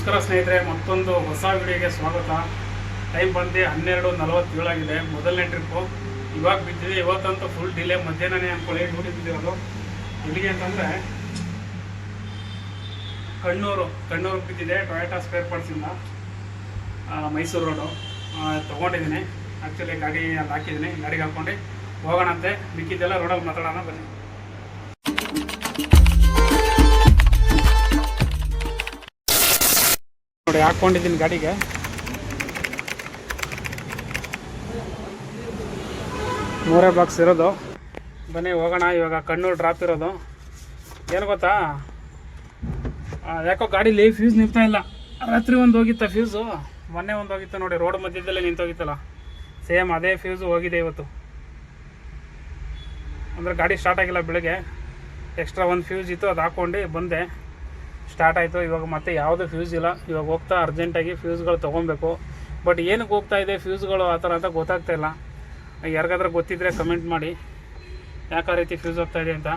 ನಮಸ್ಕಾರ ಸ್ನೇಹಿತರೆ, ಮತ್ತೊಂದು ಹೊಸ ವಿಡಿಯೋಗೆ ಸ್ವಾಗತ. ಟೈಮ್ ಬಂದು ಹನ್ನೆರಡು ನಲವತ್ತೇಳಾಗಿದೆ, ಮೊದಲನೇ ಟ್ರಿಪ್ಪು ಇವಾಗ ಬಿದ್ದಿದೆ, ಇವತ್ತಂತೂ ಫುಲ್ ಡಿಲೇ ಮಧ್ಯಾಹ್ನನೇ ಅನ್ಕೊಳ್ಳಿ ನೋಡಿ ಬಿದ್ದಿರೋದು. ಎಲ್ಲಿಗೆ ಅಂತಂದರೆ, ಕಣ್ಣೂರು ಕಣ್ಣೂರು ಬಿದ್ದಿದೆ ಟೊಯಾಟಾ ಸ್ಪೇರ್ ಪಾರ್ಟ್ಸಿಂದ ಮೈಸೂರು ರೋಡು ತೊಗೊಂಡಿದ್ದೀನಿ. ಆ್ಯಕ್ಚುಲಿ ಗಾಡಿ ಅಲ್ಲಿ ಹಾಕಿದ್ದೀನಿ, ಗಾಡಿಗೆ ಹಾಕ್ಕೊಂಡು ಹೋಗೋಣಂತೆ. ಮಿಕ್ಕಿದ್ದೆಲ್ಲ ರೋಡಲ್ಲಿ ಮಾತಾಡೋಣ, ಬನ್ನಿ. ನೋಡಿ ಹಾಕ್ಕೊಂಡಿದ್ದೀನಿ ಗಾಡಿಗೆ. ಮೂರೇ ಬಾಕ್ಸ್ ಇರೋದು. ಬನ್ನಿ, ಹೋಗೋಣ. ಇವಾಗ ಕಣ್ಣೂರು ಡ್ರಾಪ್ ಇರೋದು. ಏನು ಗೊತ್ತಾ? ಯಾಕೋ ಗಾಡೀಲಿ ಫ್ಯೂಸ್ ನಿಲ್ತಾ ಇಲ್ಲ. ರಾತ್ರಿ ಒಂದು ಹೋಗಿತ್ತ ಫ್ಯೂಸು ಮೊನ್ನೆ ಒಂದು ಹೋಗಿತ್ತು ನೋಡಿ ರೋಡ್ ಮಧ್ಯದಲ್ಲೇ ನಿಂತೋಗಿತ್ತಲ್ಲ. ಸೇಮ್ ಅದೇ ಫ್ಯೂಸು ಹೋಗಿದೆ ಇವತ್ತು. ಅಂದರೆ ಗಾಡಿ ಸ್ಟಾರ್ಟ್ ಆಗಿಲ್ಲ ಬೆಳಗ್ಗೆ. ಎಕ್ಸ್ಟ್ರಾ ಒಂದು ಫ್ಯೂಸ್ ಇತ್ತು, ಅದು ಹಾಕ್ಕೊಂಡು ಬಂದೆ. ಸ್ಟಾರ್ಟ್ ಆಯಿತು, ಇವಾಗ ಮತ್ತೆ ಯಾವುದೂ ಫ್ಯೂಸ್ ಇಲ್ಲ. ಇವಾಗ ಹೋಗ್ತಾ ಅರ್ಜೆಂಟಾಗಿ ಫ್ಯೂಸ್ಗಳು ತೊಗೊಬೇಕು ಬಟ್ ಏನಕ್ಕೆ ಹೋಗ್ತಾ ಇದೆ ಫ್ಯೂಸ್ಗಳು ಆ ಥರ ಅಂತ ಗೊತ್ತಾಗ್ತಾ ಇಲ್ಲ. ಯಾರಿಗಾದ್ರೂ ಗೊತ್ತಿದ್ದರೆ ಕಮೆಂಟ್ ಮಾಡಿ. ಯಾಕೆ ರೀತಿ ಫ್ಯೂಸ್ ಹೋಗ್ತಾ ಇದೆ ಅಂತ.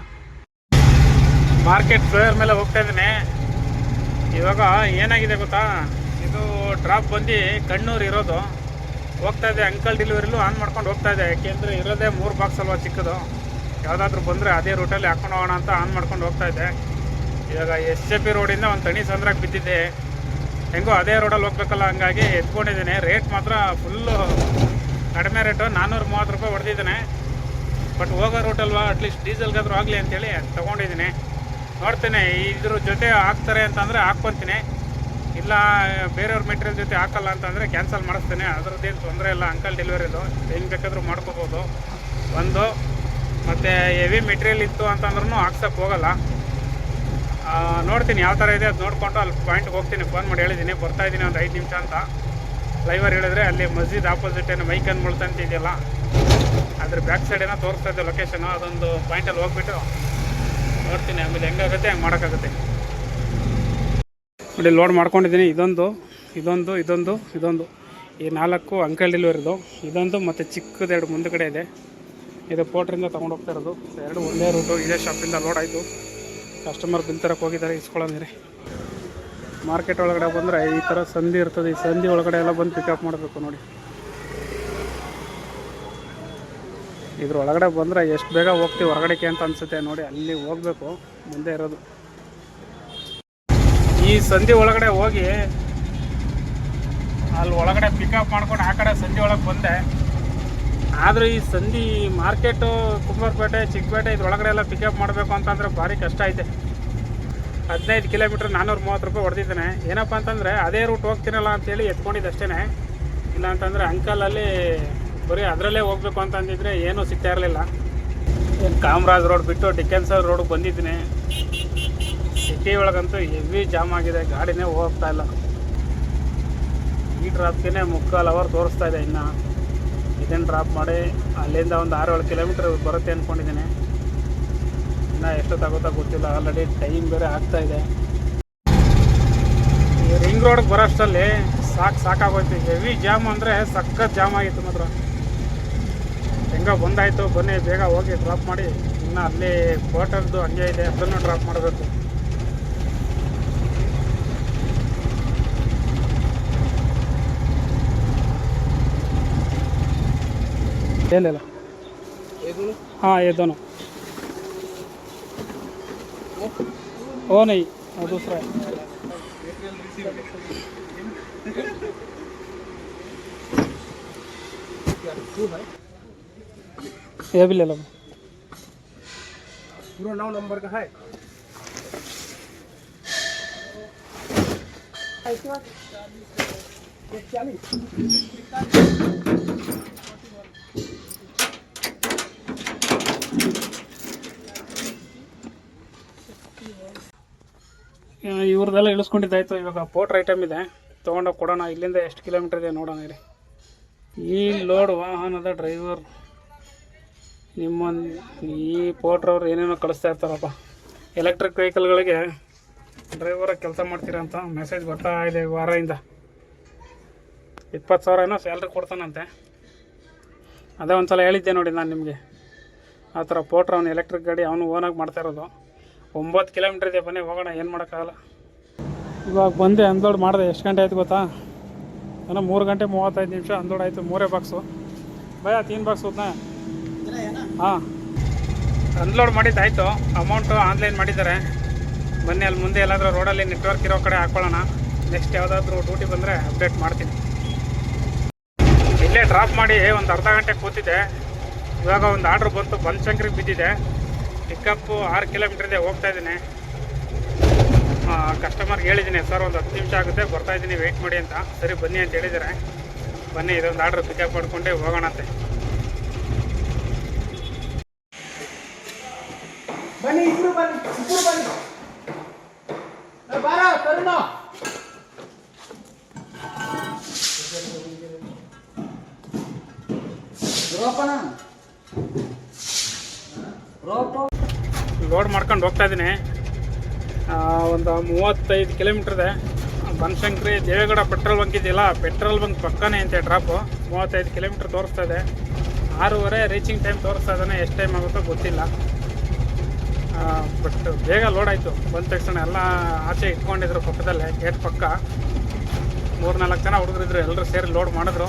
ಮಾರ್ಕೆಟ್ ಫ್ಲೋಯರ್ ಮೇಲೆ ಹೋಗ್ತಾ ಇದ್ದೀನಿ. ಇವಾಗ ಏನಾಗಿದೆ ಗೊತ್ತಾ? ಇದು ಡ್ರಾಪ್ ಬಂದು ಕಣ್ಣೂರು ಇರೋದು. ಹೋಗ್ತಾ ಇದೆ ಅಂಕಲ್ ಡೆಲಿವರಿಲೂ ಆನ್ ಮಾಡ್ಕೊಂಡು ಹೋಗ್ತಾ ಇದೆ. ಯಾಕೆಂದರೆ ಇರೋದೇ ಮೂರು ಬಾಕ್ಸ್ ಅಲ್ವಾ ಚಿಕ್ಕದು. ಯಾವುದಾದ್ರೂ ಬಂದರೆ ಅದೇ ರೂಟಲ್ಲಿ ಹಾಕ್ಕೊಂಡು ಹೋಗೋಣ ಅಂತ ಆನ್ ಮಾಡ್ಕೊಂಡು ಹೋಗ್ತಾ ಇದ್ದೆ ಇವಾಗ ಎಸ್ ಎ ಪಿ ರೋಡಿಂದ ಒಂದು ತಣಿ ಸಂದ್ರಕ್ಕೆ ಬಿದ್ದಿದ್ದೆ ಹೆಂಗೋ ಅದೇ ರೋಡಲ್ಲಿ ಹೋಗ್ಬೇಕಲ್ಲ, ಹಂಗಾಗಿ ಎತ್ಕೊಂಡಿದ್ದೀನಿ. ರೇಟ್ ಮಾತ್ರ ಫುಲ್ಲು ಕಡಿಮೆ ರೇಟು ನಾನ್ನೂರು ಮೂವತ್ತು ರೂಪಾಯಿ ಹೊಡೆದಿದ್ದಾನೆ. ಬಟ್ ಹೋಗೋ ರೂಟಲ್ವಾ ಅಟ್ಲೀಸ್ಟ್ ಡೀಸೆಲ್ಗಾದ್ರೂ ಆಗಲಿ ಅಂತೇಳಿ ತೊಗೊಂಡಿದ್ದೀನಿ. ನೋಡ್ತೇನೆ, ಇದ್ರ ಜೊತೆ ಹಾಕ್ತಾರೆ ಅಂತಂದರೆ ಹಾಕ್ಕೊತೀನಿ. ಇಲ್ಲ, ಬೇರೆಯವ್ರ ಮೆಟೀರಿಯಲ್ ಜೊತೆ ಹಾಕಲ್ಲ ಅಂತಂದರೆ ಕ್ಯಾನ್ಸಲ್ ಮಾಡಿಸ್ತೇನೆ. ಅದ್ರದ್ದೇನು ತೊಂದರೆ ಇಲ್ಲ ಅಂಕಲ್ ಡೆಲಿವರಿದು ಹೆಂಗೆ ಬೇಕಾದರೂ ಮಾಡ್ಕೋಬೋದು. ಒಂದು, ಮತ್ತು ಹೆವಿ ಮೆಟೀರಿಯಲ್ ಇತ್ತು ಅಂತಂದ್ರೂ ಹಾಕ್ಸಕ್ಕೆ ಹೋಗಲ್ಲ. ನೋಡ್ತೀನಿ ಯಾವ ಥರ ಇದೆ ಅದು ನೋಡಿಕೊಂಡು ಅಲ್ಲಿ ಪಾಯಿಂಟ್ಗೆ ಹೋಗ್ತೀನಿ. ಫೋನ್ ಮಾಡಿ ಹೇಳಿದ್ದೀನಿ ಬರ್ತಾ ಇದ್ದೀನಿ ಒಂದು ಐದು ನಿಮಿಷ ಅಂತ. ಲೈವರ್ ಹೇಳಿದ್ರೆ ಅಲ್ಲಿ ಮಸ್ಜಿದ್ ಆಪೋಸಿಟ್ ಏನು ಮೈಕನ್ ಮುಳ್ತಂತ ಇದೆಯಲ್ಲ, ಅದ್ರ ಬ್ಯಾಕ್ ಸೈಡ್ ಏನೋ ತೋರಿಸ್ತಾ ಇದೆ ಲೊಕೇಶನು ಅದೊಂದು ಪಾಯಿಂಟಲ್ಲಿ ಹೋಗ್ಬಿಟ್ಟು ನೋಡ್ತೀನಿ. ಆಮೇಲೆ ಹೆಂಗಾಗುತ್ತೆ ಹಂಗೆ ಮಾಡೋಕ್ಕಾಗುತ್ತೆ. ನೋಡಿ ಲೋಡ್ ಮಾಡ್ಕೊಂಡಿದ್ದೀನಿ. ಇದೊಂದು ಇದೊಂದು ಇದೊಂದು ಇದೊಂದು. ಈ ನಾಲ್ಕು ಅಂಕಲ್ ಡೆಲಿವರಿದು ಇದೊಂದು ಮತ್ತು ಚಿಕ್ಕದು ಎರಡು ಕಡೆ ಇದೆ. ಇದು ಪೋಟ್ರಿಂದ ತೊಗೊಂಡು ಹೋಗ್ತಾ ಇರೋದು. ಎರಡು ಒಂದೇ ರೂಟು ಇದೇ ಶಾಪಿಂದ ಲೋಡ್ ಆಯಿತು. ಕಸ್ಟಮರ್ ಬಿಲ್ ತರಕ್ಕೆ ಹೋಗಿದ್ದಾರೆ ಇಸ್ಕೊಳ್ಳೋದಿರಿ ಮಾರ್ಕೆಟ್ ಒಳಗಡೆ ಬಂದರೆ ಈ ಥರ ಸಂಧಿ ಇರ್ತದೆ, ಈ ಸಂಧಿ ಒಳಗಡೆ ಎಲ್ಲ ಬಂದು ಪಿಕಪ್ ಮಾಡಬೇಕು ನೋಡಿ. ಇದ್ರ ಒಳಗಡೆ ಬಂದರೆ ಎಷ್ಟು ಬೇಗ ಹೋಗ್ತೀವಿ ಹೊರಗಡೆಗೆ ಅಂತ ಅನಿಸುತ್ತೆ ನೋಡಿ, ಅಲ್ಲಿ ಹೋಗಬೇಕು, ಮುಂದೆ ಇರೋದು. ಈ ಸಂಧಿ ಒಳಗಡೆ ಹೋಗಿ, ಅಲ್ಲಿ ಒಳಗಡೆ ಪಿಕಪ್ ಮಾಡ್ಕೊಂಡು ಆ ಕಡೆ ಸಂಧಿ ಒಳಗೆ ಬಂದೆ. ಆದರೂ ಈ ಸಂಧಿ ಮಾರ್ಕೆಟು ಕುಂಬಾರಪೇಟೆ, ಚಿಕ್ಕಪೇಟೆ ಇದ್ರೊಳಗಡೆ ಎಲ್ಲ ಪಿಕಪ್ ಮಾಡಬೇಕು ಅಂತಂದರೆ ಭಾರಿ ಕಷ್ಟ ಐತೆ. ಹದಿನೈದು ಕಿಲೋಮೀಟ್ರ್ ನಾನ್ನೂರು ಮೂವತ್ತು ರೂಪಾಯಿ ಹೊಡೆದಿದ್ದಾನೆ. ಏನಪ್ಪ ಅಂತಂದರೆ ಅದೇ ರೂಟ್ ಹೋಗ್ತೀನಲ್ಲ ಅಂತೇಳಿ ಎತ್ಕೊಂಡಿದ್ದು ಅಷ್ಟೇ ಇಲ್ಲ ಅಂತಂದರೆ ಅಂಕಲಲ್ಲಿ ಬರೀ ಅದರಲ್ಲೇ ಹೋಗ್ಬೇಕು ಅಂತ ಅಂದಿದ್ರೆ ಏನೂ ಸಿಗ್ತಾ ಇರಲಿಲ್ಲ. ಕಾಮರಾಜ್ ರೋಡ್ ಬಿಟ್ಟು ಡಿಕೆನ್ಸರ್ ರೋಡ್ಗೆ ಬಂದಿದ್ದೀನಿ. ಸಿಟಿ ಒಳಗಂತೂ ಹೆವಿ ಜಾಮ್ ಆಗಿದೆ, ಗಾಡಿನೇ ಹೋಗ್ತಾ ಇಲ್ಲ. ಈ ಹತ್ತಿನೇ ಮುಕ್ಕಾಲು ಅವರ್ ತೋರಿಸ್ತಾ ಇದೆ ಇನ್ನು. ಇದನ್ನು ಡ್ರಾಪ್ ಮಾಡಿ ಅಲ್ಲಿಂದ ಒಂದು ಆರು ಏಳು ಕಿಲೋಮೀಟ್ರ್ ಬರುತ್ತೆ ಅಂದ್ಕೊಂಡಿದ್ದೀನಿ ಇನ್ನು ತಗೋತಾ ಗೊತ್ತಿಲ್ಲ. ಆಲ್ರೆಡಿ ಟೈಮ್ ಬೇರೆ ಆಗ್ತಾ ಇದೆ. ಈ ರಿಂಗ್ ರೋಡ್ಗೆ ಬರೋಷ್ಟಲ್ಲಿ ಸಾಕು ಸಾಕಾಗೋಯ್ತು. ಹೆವಿ ಜಾಮ್ ಅಂದರೆ ಸಖತ್ ಜಾಮ್ ಆಗಿತ್ತು ಮಾತ್ರ. ಹೆಂಗೋ ಬಂದಾಯಿತು. ಬನ್ನಿ, ಬೇಗ ಹೋಗಿ ಡ್ರಾಪ್ ಮಾಡಿ. ಇನ್ನು ಅಲ್ಲಿ ಕೋಟರ್ದು ಹಂಗೆ ಇದೆ. ಅದನ್ನು ಡ್ರಾಪ್ ಮಾಡಬೇಕು. ले ले। लो हाँ ये दोनों। ओ नहीं और दूसरा है। ये भी ले लो। पूरा नौ नंबर का है। चालीस। ಇವ್ರದ್ದೆಲ್ಲ ಇಳಿಸ್ಕೊಂಡಿದ್ದಾಯ್ತು. ಇವಾಗ ಪೋಟ್ರ್ ಐಟಮ್ ಇದೆ. ತೊಗೊಂಡೋಗಿ ಕೊಡೋಣ. ಇಲ್ಲಿಂದ ಎಷ್ಟು ಕಿಲೋಮೀಟರ್ ಇದೆ ನೋಡೋಣ ಇರಿ ಈ ಲೋಡ್ ವಾಹನದ ಡ್ರೈವರ್ ನಿಮ್ಮ ಈ ಪೋಟ್ರವ್ರು ಏನೇನೋ ಕಳಿಸ್ತಾ ಇರ್ತಾರಪ್ಪ. ಎಲೆಕ್ಟ್ರಿಕ್ ವೆಹಿಕಲ್ಗಳಿಗೆ ಡ್ರೈವರ ಕೆಲಸ ಮಾಡ್ತೀರಾ ಅಂತ ಮೆಸೇಜ್ ಬರ್ತಾ ಇದೆ ವಾರದಿಂದ. ಇಪ್ಪತ್ತು ಸಾವಿರ ಏನೋ ಸ್ಯಾಲ್ರಿ ಕೊಡ್ತಾನಂತೆ. ಅದೇ ಒಂದು ಸಲ ಹೇಳಿದ್ದೆ ನೋಡಿ ನಾನು ನಿಮಗೆ. ಆ ಥರ ಪೋಟ್ರ್ ಅವನು ಎಲೆಕ್ಟ್ರಿಕ್ ಗಾಡಿ ಅವನು ಓನಾಗಿ ಮಾಡ್ತಾ ಇರೋದು. ಒಂಬತ್ತು ಕಿಲೋಮೀಟ್ರ್ ಇದೆ, ಬನ್ನಿ ಹೋಗೋಣ. ಏನು ಮಾಡೋಕ್ಕಾಗಲ್ಲ. ಇವಾಗ ಬಂದೆ ಅನ್ಲೋಡ್ ಮಾಡಿದೆ. ಎಷ್ಟು ಗಂಟೆ ಆಯ್ತು ಗೊತ್ತಾ? ಏನೋ ಮೂರು ಗಂಟೆ ಮೂವತ್ತೈದು ನಿಮಿಷ ಅನ್ಲೋಡ್ ಆಯಿತು. ಮೂರೇ ಬಾಕ್ಸು ಭಯ ತೀನ್ ಬಾಕ್ಸ್ ಹೋದ್ನಾ ಹಾಂ. ಅನ್ಲೋಡ್ ಮಾಡಿದ್ದಾಯಿತು ಅಮೌಂಟು ಆನ್ಲೈನ್ ಮಾಡಿದ್ದಾರೆ. ಬನ್ನಿ, ಅಲ್ಲಿ ಮುಂದೆ ಎಲ್ಲಾದರೂ ರೋಡಲ್ಲಿ ನೆಟ್ವರ್ಕ್ ಇರೋ ಕಡೆ ಹಾಕ್ಕೊಳ್ಳೋಣ ನೆಕ್ಸ್ಟ್ ಯಾವುದಾದ್ರೂ ಡ್ಯೂಟಿ ಬಂದರೆ ಅಪ್ಡೇಟ್ ಮಾಡ್ತೀನಿ. ಇಲ್ಲೇ ಡ್ರಾಪ್ ಮಾಡಿ ಒಂದು ಅರ್ಧ ಗಂಟೆ ಕೂತಿದ್ದೆ. ಇವಾಗ ಒಂದು ಆರ್ಡ್ರ್ ಬಂತು. ಬನಶಂಕರಿಗೆ ಬಿದ್ದಿದೆ ಪಿಕಪ್ಪು ಆರು ಕಿಲೋಮೀಟರ್ ಇದೆ, ಹೋಗ್ತಾ ಇದ್ದೀನಿ. ಕಸ್ಟಮರ್ಗೆ ಹೇಳಿದ್ದೀನಿ ಸರ್ ಒಂದು ಹತ್ತು ನಿಮಿಷ ಆಗುತ್ತೆ ಬರ್ತಾ ಇದ್ದೀನಿ ವೆಯ್ಟ್ ಮಾಡಿ ಅಂತ. ಸರಿ ಬನ್ನಿ ಅಂತ ಹೇಳಿದ್ದಾರೆ. ಬನ್ನಿ ಇದೊಂದು ಆರ್ಡ್ರ್ ಪಿಕಪ್ ಮಾಡ್ಕೊಂಡೆ ಹೋಗೋಣಂತೆ ಬನ್ನಿ ಇಬ್ರು ಬನ್ನಿ ಇಬ್ರು ಬನ್ನಿ. ಬಾರ ತರುಣ. ಲೋಡ್ ಮಾಡ್ಕೊಂಡು ಹೋಗ್ತಾ ಇದ್ದೀನಿ. ಒಂದು ಮೂವತ್ತೈದು ಕಿಲೋಮೀಟ್ರ್ ಇದೆ. ಬನಶಂಕರಿ, ದೇವೇಗೌಡ ಪೆಟ್ರೋಲ್ ಬಂಕ್ ಇದೆಯಲ್ಲ, ಪೆಟ್ರೋಲ್ ಬಂಕ್ ಪಕ್ಕನೇ ಅಂತೆ ಡ್ರಾಪು ಮೂವತ್ತೈದು ಕಿಲೋಮೀಟ್ರ್ ತೋರಿಸ್ತಾ ಇದೆ. ಆರೂವರೆ ರೀಚಿಂಗ್ ಟೈಮ್ ತೋರಿಸ್ತಾ ಇದ್ದಾನೆ, ಎಷ್ಟು ಟೈಮ್ ಆಗುತ್ತೋ ಗೊತ್ತಿಲ್ಲ. ಬಟ್ ಬೇಗ ಲೋಡ್ ಆಯಿತು. ಬಂದ ತಕ್ಷಣ ಎಲ್ಲ ಆಚೆ ಇಟ್ಕೊಂಡಿದ್ರು ಪಕ್ಕದಲ್ಲೇ ಗೇಟ್ ಪಕ್ಕ. ಮೂರು ನಾಲ್ಕು ಜನ ಹುಡುಗರಿದ್ರು ಎಲ್ಲರೂ ಸೇರಿ ಲೋಡ್ ಮಾಡಿದ್ರು.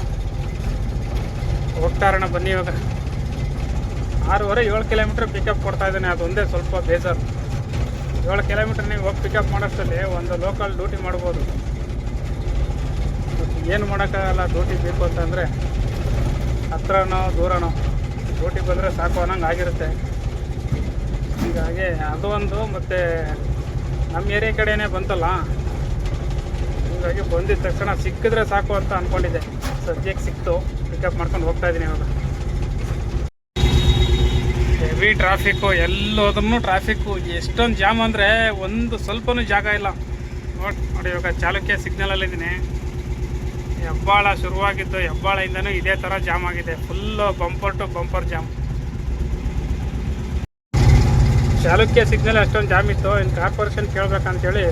ಹೋಗ್ತಾ ಇರೋಣ ಬನ್ನಿ ಇವಾಗ. ಆರೂವರೆ ಏಳು ಕಿಲೋಮೀಟ್ರ್ ಪಿಕಪ್ ಕೊಡ್ತಾ ಇದ್ದಾನೆ, ಅದೊಂದೇ ಸ್ವಲ್ಪ ಬೇಜಾರು. ಏಳು ಕಿಲೋಮೀಟ್ರ್ ನೀವು ಹೋಗಿ ಪಿಕಪ್ ಮಾಡೋಷ್ಟರಲ್ಲಿ ಒಂದು ಲೋಕಲ್ ಡ್ಯೂಟಿ ಮಾಡ್ಬೋದು. ಏನು ಮಾಡೋಕ್ಕಾಗಲ್ಲ ಡ್ಯೂಟಿ ಬೇಕು ಅಂತಂದರೆ ಹತ್ರನೋ, ದೂರನೋ ಡ್ಯೂಟಿ ಬಂದರೆ ಸಾಕು ಅನ್ನೋಂಗೆ ಆಗಿರುತ್ತೆ. ಹೀಗಾಗಿ ಅದು ಒಂದು ಮತ್ತು ನಮ್ಮ ಏರಿಯಾ ಕಡೆಯೇ ಬಂತಲ್ಲ, ಹೀಗಾಗಿ ಬಂದಿದ್ದ ತಕ್ಷಣ ಸಿಕ್ಕಿದ್ರೆ ಸಾಕು ಅಂತ ಅಂದ್ಕೊಂಡಿದ್ದೆ ಸದ್ಯಕ್ಕೆ ಸಿಕ್ತು ಪಿಕಪ್ ಮಾಡ್ಕೊಂಡು ಹೋಗ್ತಾ ಇದ್ದೀನಿ ಇವಾಗ. ಹೆವಿ ಟ್ರಾಫಿಕ್ಕು ಎಲ್ಲೋದ್ರೂ ಟ್ರಾಫಿಕ್ಕು ಎಷ್ಟೊಂದು ಜಾಮ್ ಅಂದರೆ ಒಂದು ಸ್ವಲ್ಪನೂ ಜಾಗ ಇಲ್ಲ. ನೋಡಿ ನೋಡಿ ಇವಾಗ ಚಾಲುಕ್ಯ ಸಿಗ್ನಲಲ್ಲಿದ್ದೀನಿ ಹೆಬ್ಬಾಳ ಶುರುವಾಗಿದ್ದು ಹೆಬ್ಬಾಳಿಂದನೂ ಇದೇ ಥರ ಜಾಮ್ ಆಗಿದೆ. Full bumper to bumper jam Chalukya signal ಅಷ್ಟೊಂದು ಜಾಮ್ ಇತ್ತು. ಇನ್ನು ಕಾರ್ಪೊರೇಷನ್ ಕೇಳಬೇಕಂತೇಳಿ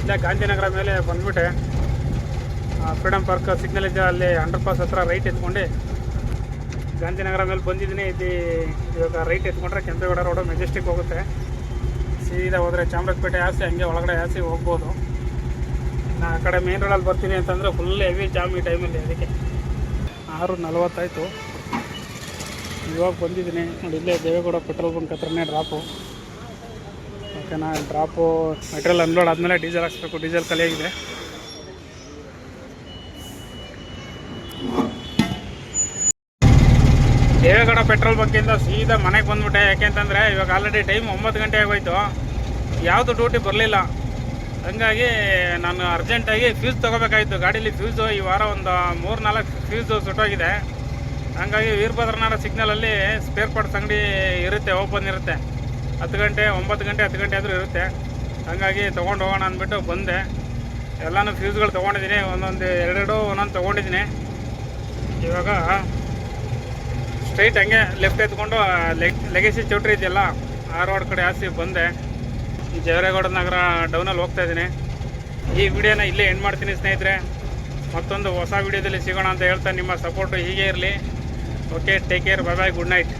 ಇಲ್ಲೇ ಗಾಂಧಿನಗರ ಮೇಲೆ ಬಂದ್ಬಿಟ್ಟೆ. ಫ್ರೀಡಮ್ ಪಾರ್ಕ್ ಸಿಗ್ನಲ್ ಇದೆ. ಅಲ್ಲಿ ಅಂಡರ್ ಪಾಸ್ ಹತ್ರ ರೈಟ್ ಎತ್ಕೊಂಡು ಗಾಂಧಿನಗರ ಮೇಲೆ ಬಂದಿದ್ದೀನಿ. ಇಲ್ಲಿ ಇವಾಗ ರೈಟ್ ಎತ್ಕೊಂಡ್ರೆ ಕೆಂಪೇಗೌಡ ರೋಡು ಮೆಜೆಸ್ಟಿಕ್ ಹೋಗುತ್ತೆ. ಸೀದಾ ಹೋದರೆ ಚಾಮರಾಜಪೇಟೆ ಆಸೆ, ಹಂಗೆ ಒಳಗಡೆ ಆಸೆ ಹೋಗ್ಬೋದು. ನಾ ಆ ಕಡೆ ಮೇನ್ ರೋಡಲ್ಲಿ ಬರ್ತೀನಿ ಅಂತಂದರೆ ಫುಲ್ ಹೆವಿ ಜಾಮ್ ಈ ಟೈಮಲ್ಲಿ ಅದಕ್ಕೆ. ಆರು ನಲವತ್ತಾಯಿತು. ಇವಾಗ ಬಂದಿದ್ದೀನಿ. ನೋಡಿ, ಇಲ್ಲೇ ದೇವೇಗೌಡ ಪೆಟ್ರೋಲ್ ಬಂಕ್ ಹತ್ರನೇ ಡ್ರಾಪು ಓಕೆನಾ ಡ್ರಾಪು ಮೆಟ್ರೋಲ್ ಅನ್ಲೋಡ್ ಆದಮೇಲೆ ಡೀಸೆಲ್ ಹಾಕ್ಸ್ಬೇಕು. ಡೀಸೆಲ್ ಖಾಲಿಯಾಗಿದೆ ದೇವೇಗೌಡ ಪೆಟ್ರೋಲ್ ಬಂಕಿಂದ ಸೀದಾ ಮನೆಗೆ ಬಂದ್ಬಿಟ್ಟೆ. ಯಾಕೆಂತಂದರೆ ಇವಾಗ ಆಲ್ರೆಡಿ ಟೈಮ್ ಒಂಬತ್ತು ಗಂಟೆ ಆಗೋಯ್ತು. ಯಾವುದು ಡ್ಯೂಟಿ ಬರಲಿಲ್ಲ. ಹಂಗಾಗಿ ನಾನು ಅರ್ಜೆಂಟಾಗಿ ಫ್ಯೂಸ್ ತೊಗೋಬೇಕಾಗಿತ್ತು ಗಾಡೀಲಿ ಫ್ಯೂಸು ಈ ವಾರ ಒಂದು ಮೂರು ನಾಲ್ಕು ಫ್ಯೂಸು ಸುಟ್ಟೋಗಿದೆ. ಹಂಗಾಗಿ ವೀರಭದ್ರನಾಡ ಸಿಗ್ನಲಲ್ಲಿ ಸ್ಪೇರ್ ಪಾರ್ಟ್ಸ್ ಅಂಗಡಿ ಇರುತ್ತೆ ಓಪನ್ ಇರುತ್ತೆ. ಹತ್ತು ಗಂಟೆ, ಒಂಬತ್ತು ಗಂಟೆ, ಹತ್ತು ಗಂಟೆ ಆದರೂ ಇರುತ್ತೆ. ಹಂಗಾಗಿ ತೊಗೊಂಡು ಹೋಗೋಣ ಅಂದ್ಬಿಟ್ಟು ಬಂದೆ. ಎಲ್ಲನೂ ಫ್ಯೂಸ್ಗಳು ತೊಗೊಂಡಿದ್ದೀನಿ. ಒಂದೊಂದು ಎರಡೆರಡು ಒಂದೊಂದು ತೊಗೊಂಡಿದ್ದೀನಿ. ಇವಾಗ ಸ್ಟ್ರೈಟ್ ಹಂಗೆ ಲೆಫ್ಟ್ ಎತ್ಕೊಂಡು ಲೆಗ್ ಲೆಗೆಸಿ ಚೌಟ್ರಿ ಇದೆಯಲ್ಲ, ಆ ರೋಡ್ ಕಡೆ ಆಸಿ ಬಂದೆ. ಜವರೇಗೌಡ ನಗರ ಡೌನಲ್ಲಿ ಹೋಗ್ತಾ ಇದ್ದೀನಿ. ಈ ವಿಡಿಯೋನ ಇಲ್ಲೇ ಎಂಡ್ ಮಾಡ್ತೀನಿ ಸ್ನೇಹಿತರೆ. ಮತ್ತೊಂದು ಹೊಸ ವಿಡಿಯೋದಲ್ಲಿ ಸಿಗೋಣ ಅಂತ ಹೇಳ್ತಾ ನಿಮ್ಮ ಸಪೋರ್ಟು ಹೀಗೆ ಇರಲಿ. Okay take care bye bye good night